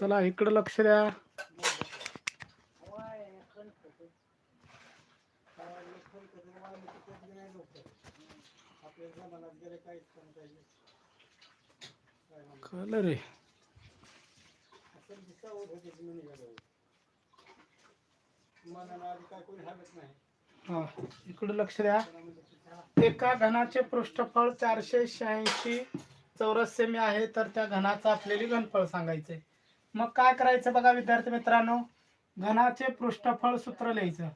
चला इकडं लक्ष द्या. रे हा इकडं लक्ष द्या. एका घनाचे पृष्ठफळ चारशे शहाऐंशी. चौरस सेमी आहे तर त्या घनाचं असलेली घनफळ सांगायचंय मग काय करायचं बघा विद्यार्थी मित्रांनो? घनाचे पृष्ठफळ सूत्र लिहायचं.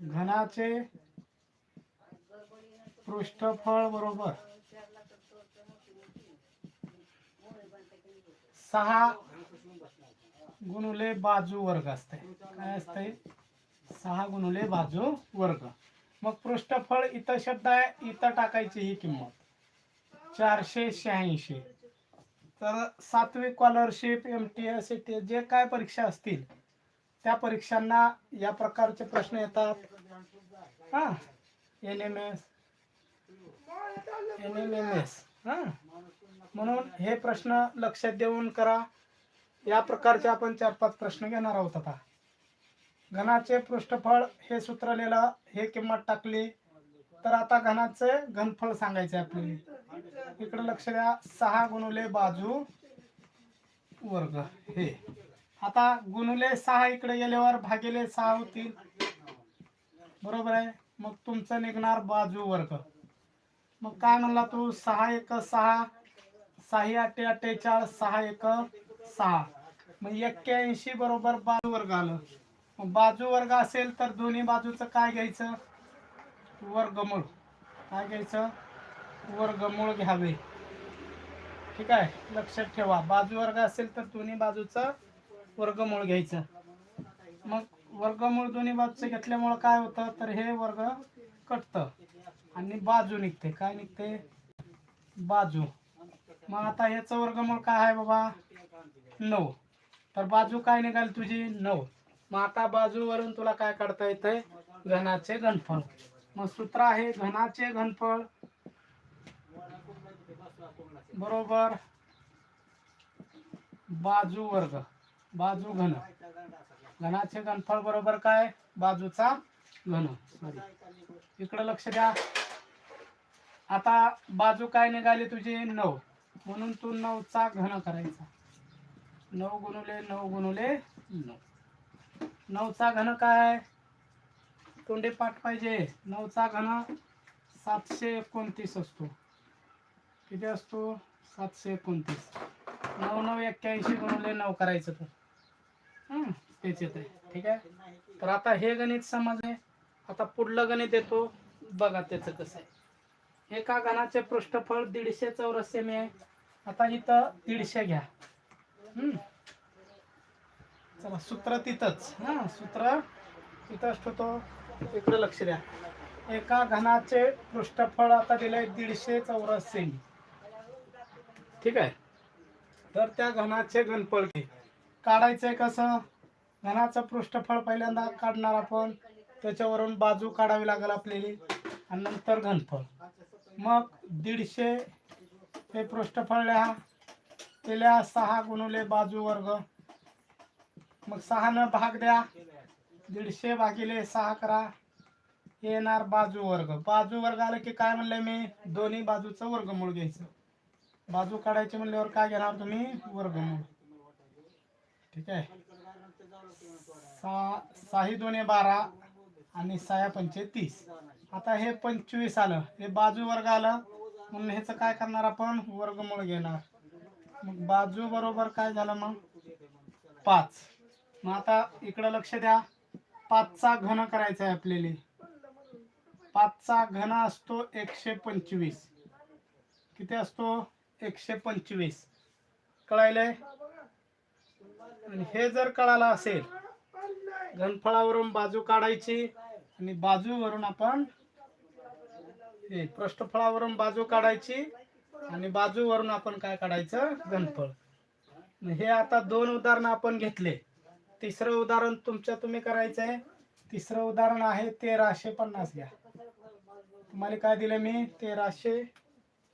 घनाचे पृष्ठफळ बरोबर सहा गुणुले बाजू वर्ग असते. काय असतंय सहा गुणुले बाजू वर्ग. मग पृष्ठफळ इथं शब्द आहे इथं टाकायची ही किंमत. चारशे शहाऐंशी. तर सातवी scholarship M T S T जे काय परीक्षा असतील त्या परीक्षांना या प्रकारचे प्रश्न येतात. हा. N M S N M M S हा. म्हणून हे प्रश्न लक्षात देऊन करा. या प्रकारचे आपण चार पाच प्रश्न घेणार आहोत आता. घनाचे पृष्ठफळ हे सूत्र लिहिलं हे किंमत टाकली. तर आता घनाचे घनफळ सांगायचे आपल्याला. इकडे लक्ष द्या. सहा गुणुले बाजू वर्ग. हे. आता गुणुले सहा इकडे गेल्यावर भागिले सहा होतील. बरोबर आहे? मग तुमचं निघणार बाजू वर्ग. मग काय म्हणला तू? सहा एक सहा. सहा अठ्ठे अठ्ठेचाळीस सहा एक सहा. मग एक्क्याऐंशी बरोबर बाजू वर्ग आलं. मग बाजू वर्ग असेल तर दोन्ही बाजूचं काय घ्यायचं? वर्गमूळ. काय घ्यायचं? वर्गमूळ घ्यावे. ठीक आहे? लक्षात ठेवा. बाजू वर्ग असेल तर दोन्ही बाजूचं वर्गमूळ घ्यायचं. मग वर्गमूळ दोन्ही बाजूचं घेतल्यामुळं काय होतं? तर हे वर्ग कटतं आणि बाजू निघते. काय निघते? बाजू. मग आता ह्याचं वर्गमूळ काय आहे बाबा? नऊ. तर बाजू काय निघाली तुझी? नऊ. मग आता बाजूवरून तुला काय काढता येतंय? घनाचे घनफळ. मग सूत्र आहे घनाचे घनफळ. बरोबर. बाजू वर्ग. बाजू घन. घनाचे घनफळ बरोबर काय? बाजूचा घन. सॉरी इकडे लक्ष द्या. आता बाजू काय निघाली तुझी? नऊ. म्हणून तू नऊचा घन करायचा. नऊ गुणुले नऊ गुणुले नऊ. नऊचा घन काय? तोंडे पाठ पाहिजे. नऊचा घन सातशे एकोणतीस असतो. किती असतो? सातशे एकोणतीस. नऊ नऊ एक्क्याऐंशी गुणुले नऊ करायचं तर. तेच येत आहे ठीक आहे? तर आता हे गणित समजले आता पुढलं गणित येतो. बघा त्याचं कसं आहे. एका घनाचे पृष्ठफळ दीडशे चौरस सेमी आहे. आता इथं दीडशे घ्या. हम्म. चला सूत्र तिथंच. हा सूत्र तिथंच ठेवतो इकडे लक्ष द्या. एका घनाचे पृष्ठफळ आता दिलंय दीडशे चौरस सेमी ठीक आहे. तर त्या घनाचे घनफळ काढायचंय कसं? घनाचं पृष्ठफळ पहिल्यांदा काढणार आपण. त्याच्यावरून बाजू काढावी लागेल आपल्याला. आणि नंतर घनफळ. मग दीडशे हे पृष्ठफळ लिहा. ते लिहा सहा गुणुले बाजू वर्ग. मग सहानं भाग द्या. दीडशे भागिले सहा करा. येणार बाजू वर्ग. बाजू वर्ग आलं की काय म्हणलंय मी? दोन्ही बाजूचं वर्गमूळ घ्यायचं. बाजू काढायची म्हणल्यावर काय घेणार तुम्ही? वर्गमूळ. ठीक आहे? सहा साही दोन्ही बारा आणि सहा पंचे तीस. आता हे पंचवीस आलं. हे बाजू वर्ग आलं. म्हणून ह्याचं काय करणार आपण? वर्गमूळ घेणार. मग बाजू बरोबर काय झालं मग? पाच. मग आता इकडं लक्ष द्या. पाचचा घन करायचा आहे आपल्याला. पाचचा घन असतो एकशे पंचवीस. किती असतो? एकशे पंचवीस. कळायलंय? आणि हे जर कळालं असेल घनफळावरून बाजू काढायची आणि बाजूवरून आपण हे पृष्ठफळावरून बाजू काढायची आणि बाजूवरून आपण काय काढायचं? घनफळ हे आता दोन उदाहरण आपण घेतले. तिसरं उदाहरण तुमच्या तुम्ही करायचं आहे तिसरं उदाहरण आहे तेराशे पन्नास घ्या. तुम्हाला काय दिलं मी? तेराशे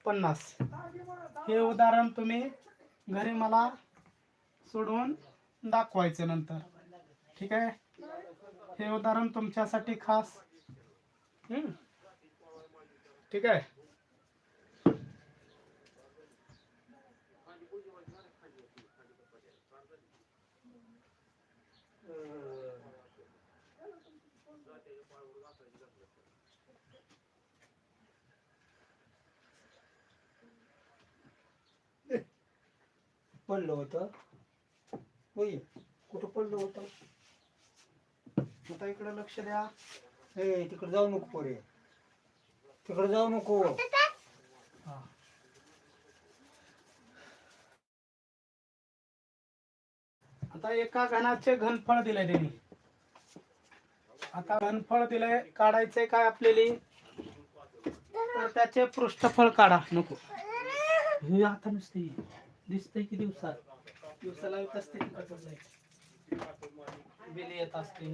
पन्नास. हे उदाहरण तुम्ही घरी मला सोडवून दाखवायचं नंतर. ठीक आहे? हे उदाहरण तुमच्यासाठी खास. हम्म. ठीक आहे? पडलं होतं. होई कुठं पडलं होतं? आता इकडं लक्ष द्या. हे तिकडे जाऊ नको पोरे. तिकडे जाऊ नको. आता एका घनाचे घनफळ दिले त्यांनी. आता घनफळ दिलंय काढायचंय काय आपल्याला? तर त्याचे पृष्ठफळ काढा नको. हे आता नसते. दिसतंय की दिवसात? दिवसाला येत असते की बिल येत असते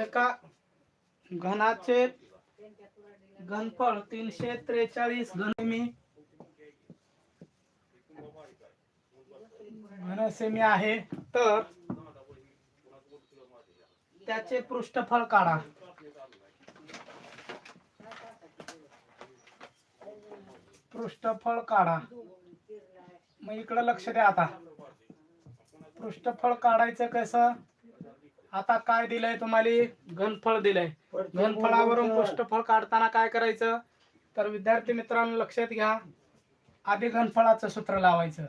एका घनाचे घनफळ तीनशे त्रेचाळीस घनमी. घनसेमी आहे. तर त्याचे पृष्ठफळ काढा. पृष्ठफळ काढा. मग इकडं लक्ष द्या आता. पृष्ठफळ काढायचं कसं? आता काय दिलंय तुम्हाला? घनफळ दिलंय. घनफळावरून पृष्ठफळ काढताना काय करायचं? तर विद्यार्थी मित्रांनो लक्षात घ्या. आधी घनफळाचं सूत्र लावायचं.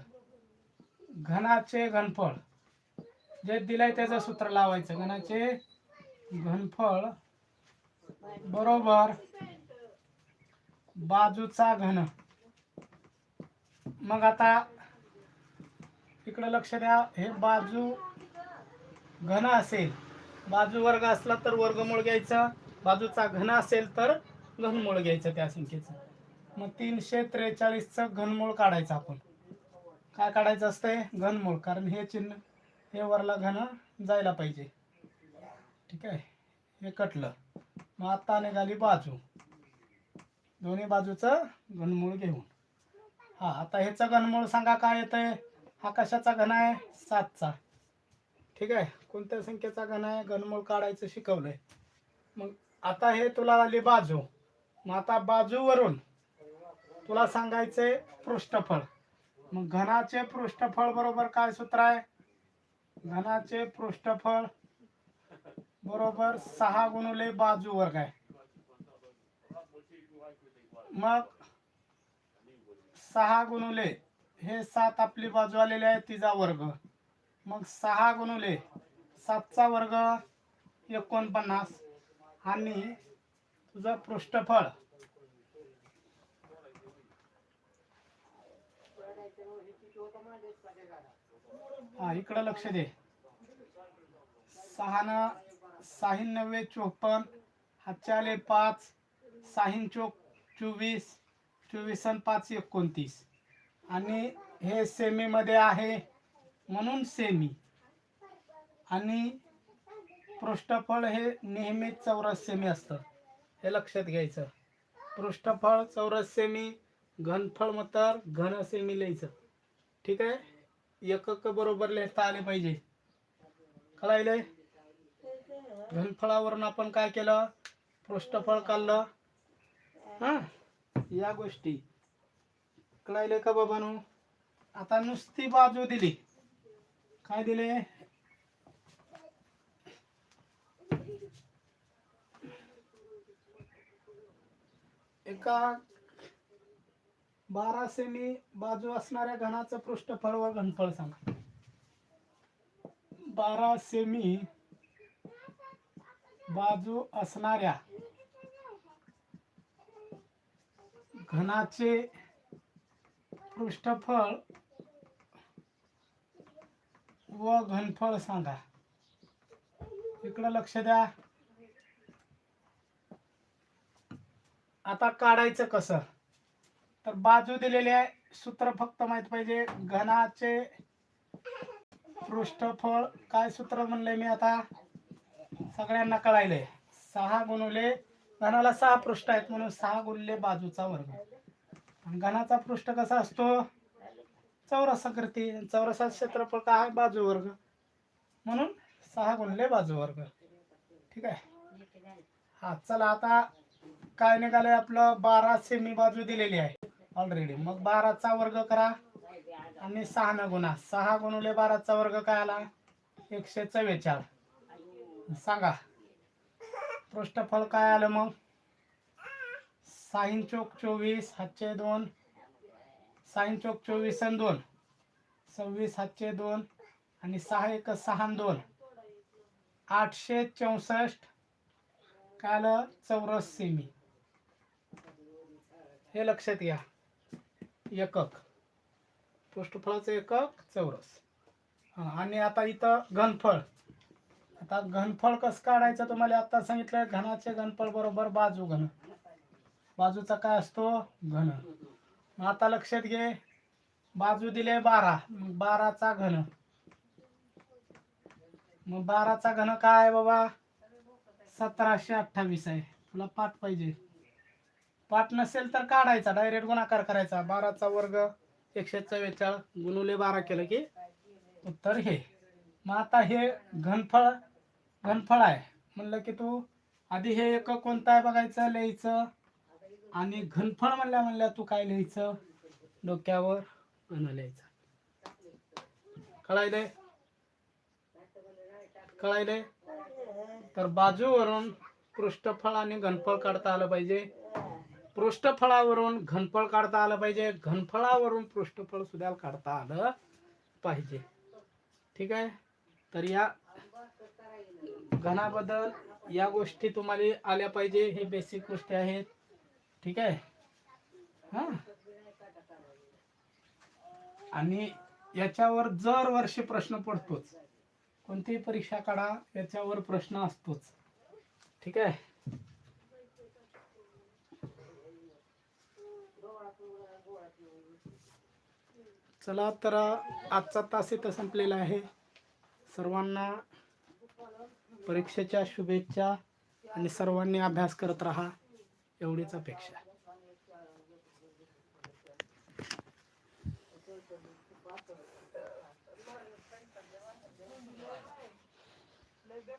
घनाचे घनफळ. जे दिलंय त्याचं सूत्र लावायचं. घनाचे घनफळ बरोबर बाजूचा घन. मग आता इकडे लक्ष द्या. हे बाजू घन असेल. बाजू वर्ग असला तर वर्गमूळ घ्यायचं. बाजूचा घन असेल तर घनमूळ घ्यायचं त्या संख्येचं. मग तीनशे त्रेचाळीसचं घनमूळ काढायचं आपण. काय काढायचं असतंय? घनमूळ. कारण हे चिन्ह हे वरला घन जायला पाहिजे. ठीक आहे? हे कटलं. मग आता निघाली बाजू. दोन्ही बाजूचं घनमूळ घेऊन. हा आता ह्याचं घनमूळ सांगा काय येतंय? हा कशाचा घन आहे? सातचा. ठीक आहे. कोणत्या संख्येचा घन आहे? घनमूळ काढायचं शिकवलंय. मग आता हे तुला आली बाजू. मग आता बाजूवरून तुला सांगायचंय पृष्ठफळ. मग घनाचे पृष्ठफळ बरोबर काय सूत्र आहे? घनाचे पृष्ठफळ बरोबर सहा गुणुले बाजू वर्ग आहे. मग सहा गुणुले. हे सात आपली बाजू आलेली आहे तिचा वर्ग. मग सहा गुणुले सातचा वर्ग एकोणपन्नास. आणि तुझं पृष्ठफळ. हा इकडं लक्ष दे. सहा न साहीन नव्वे चोपन्न हातचे आले पाच साहीन चोक चोवीस चोवीस आणि पाच एकोणतीस. आणि हे सेमीमध्ये आहे म्हणून सेमी. आणि पृष्ठफळ हे नेहमी चौरस सेमी असतं. हे लक्षात घ्यायचं. पृष्ठफळ चौरस सेमी घनफळ मतर घन सेमी लिहायचं. ठीक आहे? एकक बरोबर लिहिता आले पाहिजे. कळायलंय? घनफळावरून आपण काय केलं? पृष्ठफळ काढलं. हा? या गोष्टी. कळायले का बाबांनो? आता नुसती बाजू दिली. काय दिले? एका बारा सेमी बाजू असणाऱ्या घनाचं पृष्ठफळ व घनफळ सांगा. बारा सेमी बाजू असणाऱ्या घनाचे पृष्ठफळ व घनफळ सांगा. इकडं लक्ष द्या. आता काढायचं कसं? तर बाजू दिलेली आहे. सूत्र फक्त माहीत पाहिजे. घनाचे पृष्ठफळ काय सूत्र म्हणलंय मी आता? सगळ्यांना कळायलंय. सहा गुणुले गणाला सहा पृष्ठ आहेत म्हणून सहा गुणले बाजूचा वर्ग. गणाचा पृष्ठ कसा असतो? चौरसाकृती चौरसा क्षेत्रफळ काय? आहे? बाजू वर्ग. म्हणून सहा गुणले बाजू वर्ग. ठीक आहे? हा चला आता काय निघालंय आपलं? बारा सेमी बाजू दिलेली आहे. ऑलरेडी मग बाराचा वर्ग करा. आणि सहा न गुणा. सहा गुणुले बाराचा वर्ग काय आला? एकशे चव्वेचाळ. सांगा. पृष्ठफळ काय आलं मग? साईन चौक चोवीस हातचे दोन. साईन चौक चोवीस आणि दोन. सव्वीस हातचे दोन. आणि सहा एक सहा दोन. आठशे चौसष्ट. काय आलं? चौरस सेमी हे लक्षात घ्या. एकक. पृष्ठफळाचं एकक चौरस. आणि आता इथं घनफळ. आता घनफळ कसं काढायचं तुम्हाला आता सांगितलं घनाचे घनफळ बरोबर बाजू घन. बाजूचा काय असतो? घन. मग आता लक्षात घे बाजू दिले बारा मग बाराचा घन. मग बाराचा घन काय आहे बाबा? सतराशे अठ्ठावीस आहे. तुला पाठ पाहिजे. पाठ नसेल तर काढायचा डायरेक्ट गुणाकार करायचा. बाराचा वर्ग एकशे चव्वेचाळीस गुणुले बारा केलं की उत्तर हे. मग आता हे घनफळ घनफळ आहे. म्हणलं की तू आधी हे एक कोणतं आहे बघायचं लिहायचं. आणि घनफळ म्हणल्या म्हणल्या तू काय लिहायचं? डोक्यावर अन लिहायचं. कळायलंय? कळायले तर बाजूवरून पृष्ठफळ आणि घनफळ काढता आलं पाहिजे. पृष्ठफळावरून घनफळ काढता आलं पाहिजे. घनफळावरून पृष्ठफळ सुद्धा काढता आलं पाहिजे. ठीक आहे? तर या घनाबद्दल या गोष्टी तुम्हाला आल्या पाहिजे हे बेसिक गोष्टी आहेत. ठीक आहे? हा? आणि याच्यावर जर वर्षी प्रश्न पडतोच. कोणतीही परीक्षा काढा याच्यावर प्रश्न असतोच. ठीक आहे? चला तर आजचा तास इथं संपलेला आहे. सर्वांना परीक्षेच्या शुभेच्छा आणि सर्वांनी अभ्यास करत राहा एवढीच अपेक्षा.